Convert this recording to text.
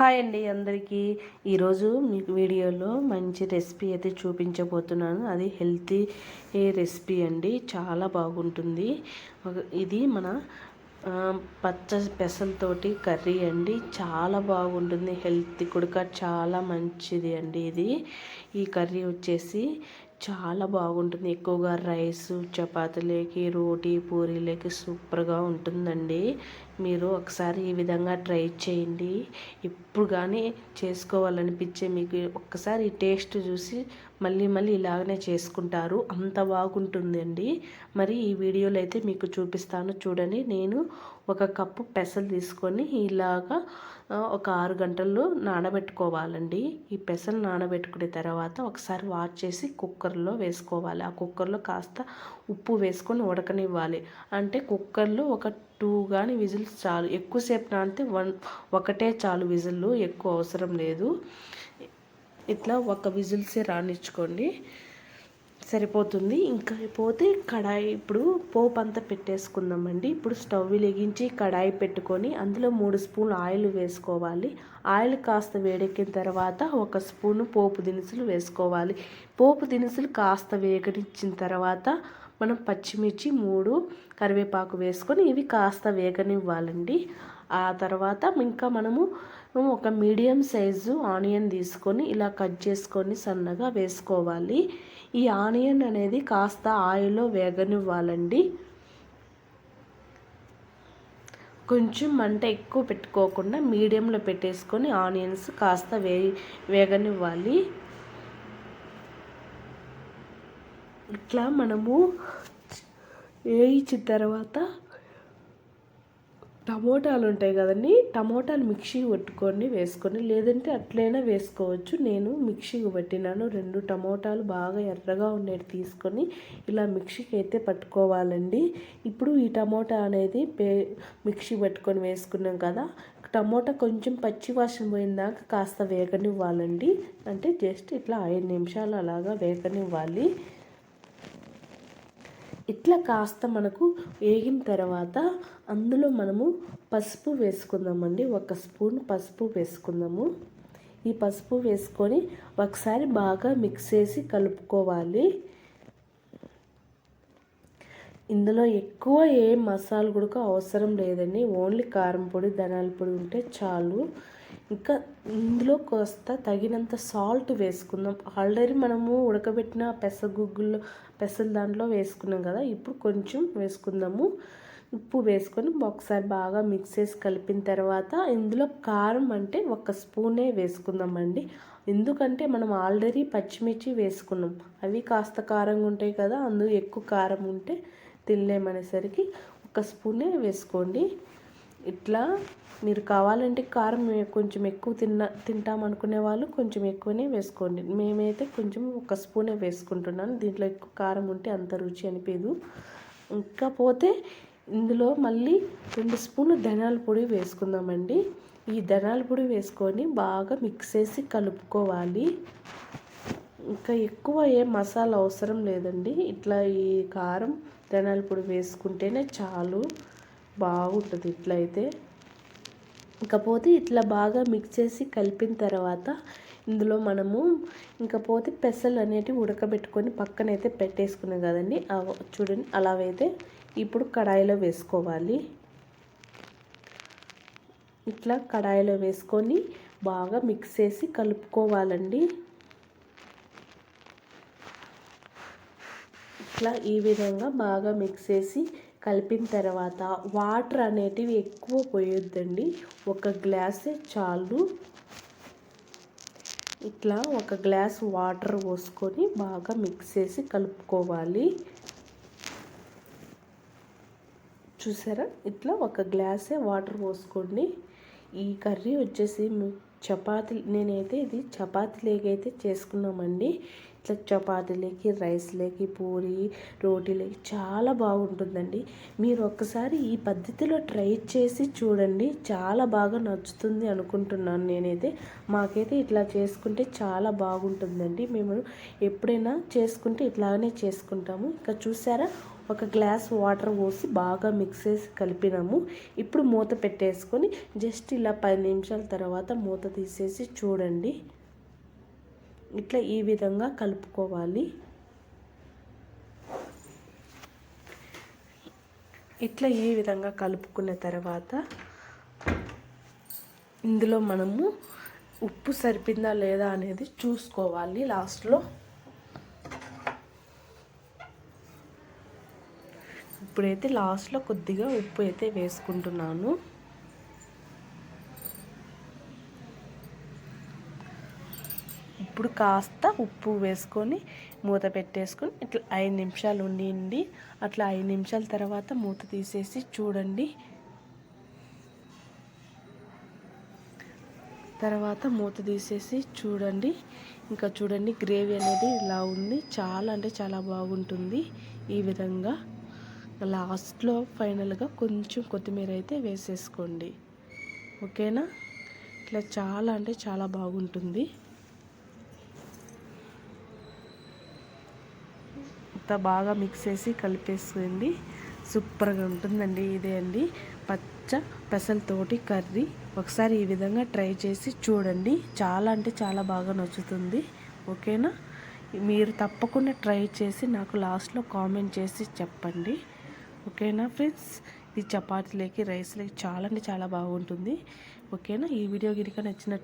Hi అండి అందరికీ. ఈరోజు మీకు వీడియోలో మంచి రెసిపీ అయితే చూపించబోతున్నాను. అది హెల్తీ రెసిపీ అండి. చాలా బాగుంటుంది. ఇది మన పచ్చ పెసలతోటి కర్రీ అండి. చాలా బాగుంటుంది. హెల్త్ కూడా చాలా మంచిది అండి ఇది. ఈ కర్రీ వచ్చేసి చాలా బాగుంటుంది. ఎక్కువగా రైస్ చపాతీలకి రోటీ పూరీలకి సూపర్గా ఉంటుందండి. మీరు ఒకసారి ఈ విధంగా ట్రై చేయండి. ఇప్పుడు కానీ చేసుకోవాలనిపించే మీకు ఒక్కసారి టేస్ట్ చూసి మళ్ళీ మళ్ళీ ఇలాగనే చేసుకుంటారు. అంత బాగుంటుందండి. మరి ఈ వీడియోలో అయితే మీకు చూపిస్తాను. చూడండి నేను ఒక కప్పు పెసలు తీసుకొని ఇలాగా ఒక ఆరు గంటలు నానబెట్టుకోవాలండి. ఈ పెసలు నానబెట్టుకున్న తర్వాత ఒకసారి వాష్ చేసి కుక్కర్లో వేసుకోవాలి. ఆ కుక్కర్లో కాస్త ఉప్పు వేసుకొని ఉడకనివ్వాలి. అంటే కుక్కర్లో ఒక టూ కానీ విజిల్స్ చాలు. ఎక్కువసేపు నానితే వన్ ఒకటే చాలు విజిల్లు ఎక్కువ అవసరం లేదు. ఇట్లా ఒక విజిల్సే రానిచ్చుకోండి. సరిపోతుంది. ఇంకా పోతే కడాయి ఇప్పుడు పోపు అంతా పెట్టేసుకుందామండి. ఇప్పుడు స్టవ్ వెలిగించి కడాయి పెట్టుకొని అందులో మూడు స్పూన్లు ఆయిల్ వేసుకోవాలి. ఆయిల్ కాస్త వేడెక్కిన తర్వాత ఒక స్పూను పోపు దినుసులు వేసుకోవాలి. పోపు దినుసులు కాస్త వేగనిచ్చిన తర్వాత మనం పచ్చిమిర్చి మూడు కరివేపాకు వేసుకొని ఇవి కాస్త వేగనివ్వాలండి. ఆ తర్వాత ఇంకా మనము ఒక మీడియం సైజు ఆనియన్ తీసుకొని ఇలా కట్ చేసుకొని సన్నగా వేసుకోవాలి. ఈ ఆనియన్ అనేది కాస్త ఆయిల్లో వేగనివ్వాలండి. కొంచెం మంట ఎక్కువ పెట్టుకోకుండా మీడియంలో పెట్టేసుకొని ఆనియన్స్ కాస్త వే వేగనివ్వాలి. ఇట్లా మనము వేయించిన తర్వాత టమోటాలు ఉంటాయి కదండి టమోటాలు మిక్సీ పట్టుకొని వేసుకొని లేదంటే అట్లైనా వేసుకోవచ్చు. నేను మిక్సీకి పట్టినాను. రెండు టమోటాలు బాగా ఎర్రగా ఉండేవి తీసుకొని ఇలా మిక్సీకి అయితే పట్టుకోవాలండి. ఇప్పుడు ఈ టమోటా అనేది పే మిక్సీ పట్టుకొని వేసుకున్నాం కదా టమోటా కొంచెం పచ్చి వాసన పోయిందాక కాస్త వేగనివ్వాలండి. అంటే జస్ట్ ఇట్లా ఐదు నిమిషాలు అలాగా వేగనివ్వాలి. ఇట్లా కాస్త మనకు వేగిన తర్వాత అందులో మనము పసుపు వేసుకుందామండి. ఒక స్పూన్ పసుపు వేసుకుందాము. ఈ పసుపు వేసుకొని ఒకసారి బాగా మిక్స్ చేసి కలుపుకోవాలి. ఇందులో ఎక్కువ ఏ మసాలా కూడా అవసరం లేదండి. ఓన్లీ కారం పొడి ధనాల పొడి ఉంటే చాలు. ఇంకా ఇందులో కాస్త తగినంత సాల్ట్ వేసుకుందాం. ఆల్రెడీ మనము ఉడకబెట్టిన పెసగుగ్గుల్లో పెసలు దాంట్లో వేసుకున్నాం కదా ఇప్పుడు కొంచెం వేసుకుందాము. ఉప్పు వేసుకొని ఒకసారి బాగా మిక్స్ చేసి కలిపిన తర్వాత ఇందులో కారం అంటే ఒక స్పూనే వేసుకుందామండి. ఎందుకంటే మనం ఆల్రెడీ పచ్చిమిర్చి వేసుకున్నాం. అవి కాస్త కారంగా ఉంటాయి కదా అందులో ఎక్కువ కారం ఉంటే తినలేమనేసరికి ఒక స్పూనే వేసుకోండి. ఇట్లా మీరు కావాలంటే కారం కొంచెం ఎక్కువ తిన్న తింటాం అనుకునే వాళ్ళు కొంచెం ఎక్కువనే వేసుకోండి. మేమైతే కొంచెం ఒక స్పూనే వేసుకుంటున్నాను. దీంట్లో ఎక్కువ కారం ఉంటే అంత రుచి అనిపించదు ఇంకా పోతే ఇందులో మళ్ళీ రెండు స్పూన్లు ధనాల పొడి వేసుకుందామండి. ఈ ధనాల పొడి వేసుకొని బాగా మిక్స్ చేసి కలుపుకోవాలి. ఇంకా ఎక్కువ ఏం మసాలా అవసరం లేదండి. ఇట్లా ఈ కారం ధనాల పొడి వేసుకుంటేనే చాలు. బాగుంటుంది ఇట్లా అయితే ఇకపోతే ఇట్లా బాగా మిక్స్ చేసి కలిపిన తర్వాత ఇందులో మనము ఇంకపోతే పెసలు అనేటివి ఉడకబెట్టుకొని పక్కనైతే పెట్టేసుకున్నాం కదండి. అవ- చూడండి అలా అయితే ఇప్పుడు కడాయిలో వేసుకోవాలి. ఇట్లా కడాయిలో వేసుకొని బాగా మిక్స్ చేసి కలుపుకోవాలండి. ఇట్లా ఈ విధంగా బాగా మిక్స్ చేసి కలిపిన తర్వాత వాటర్ అనేటివి ఎక్కువ పోయొద్దండి. ఒక గ్లాసే చాలు. ఇట్లా ఒక గ్లాస్ వాటర్ పోసుకొని బాగా మిక్స్ చేసి కలుపుకోవాలి. చూసారా? ఇట్లా ఒక గ్లాసే వాటర్ పోసుకోండి. ఈ కర్రీ వచ్చేసి చపాతీ నేనైతే ఇది చపాతీలు అయితే చేసుకున్నామండి. ఇట్లా చపాతీలోకి రైస్లోకి పూరి రోటీలోకి చాలా బాగుంటుందండి. మీరు ఒక్కసారి ఈ పద్ధతిలో ట్రై చేసి చూడండి. చాలా బాగా నచ్చుతుంది అనుకుంటున్నాను నేనైతే. మాకైతే ఇట్లా చేసుకుంటే చాలా బాగుంటుందండి. మేము ఎప్పుడైనా చేసుకుంటే ఇట్లానే చేసుకుంటాము. ఇంకా చూసారా? ఒక గ్లాస్ వాటర్ పోసి బాగా మిక్స్ చేసి కలిపినాము. ఇప్పుడు మూత పెట్టేసుకొని జస్ట్ ఇలా పది నిమిషాల తర్వాత మూత తీసేసి చూడండి. ఇట్లా ఈ విధంగా కలుపుకోవాలి. ఇట్లా ఈ విధంగా కలుపుకున్న తర్వాత ఇందులో మనము ఉప్పు సరిపోయిందా లేదా అనేది చూసుకోవాలి లాస్ట్లో. ఇప్పుడైతే లాస్ట్లో కొద్దిగా ఉప్పు అయితే వేసుకుంటున్నాను. ఇప్పుడు కాస్త ఉప్పు వేసుకొని మూత పెట్టేసుకొని ఇట్లా ఐదు నిమిషాలు ఉండి అట్లా ఐదు నిమిషాల తర్వాత మూత తీసేసి చూడండి. తర్వాత మూత తీసేసి చూడండి. ఇంకా చూడండి గ్రేవీ అనేది ఇలా ఉంది. చాలా అంటే చాలా బాగుంటుంది ఈ విధంగా. లాస్ట్లో ఫైనల్గా కొంచెం కొత్తిమీర అయితే వేసేసుకోండి. ఓకేనా? ఇట్లా చాలా అంటే చాలా బాగుంటుంది. అంతా బాగా మిక్స్ చేసి కలిపేసుకోండి సూపర్గా ఉంటుందండి ఇదే అండి. పచ్చ పెసలతోటి కర్రీ. ఒకసారి ఈ విధంగా ట్రై చేసి చూడండి. చాలా అంటే చాలా బాగా నచ్చుతుంది. ఓకేనా? మీరు తప్పకుండా ట్రై చేసి నాకు లాస్ట్లో కామెంట్ చేసి చెప్పండి. ఓకేనా ఫ్రెండ్స్? ఇది చపాతీలోకి రైస్లోకి చాలా అంటే చాలా బాగుంటుంది. ఓకేనా? ఈ వీడియో గిరిక నచ్చినట్లు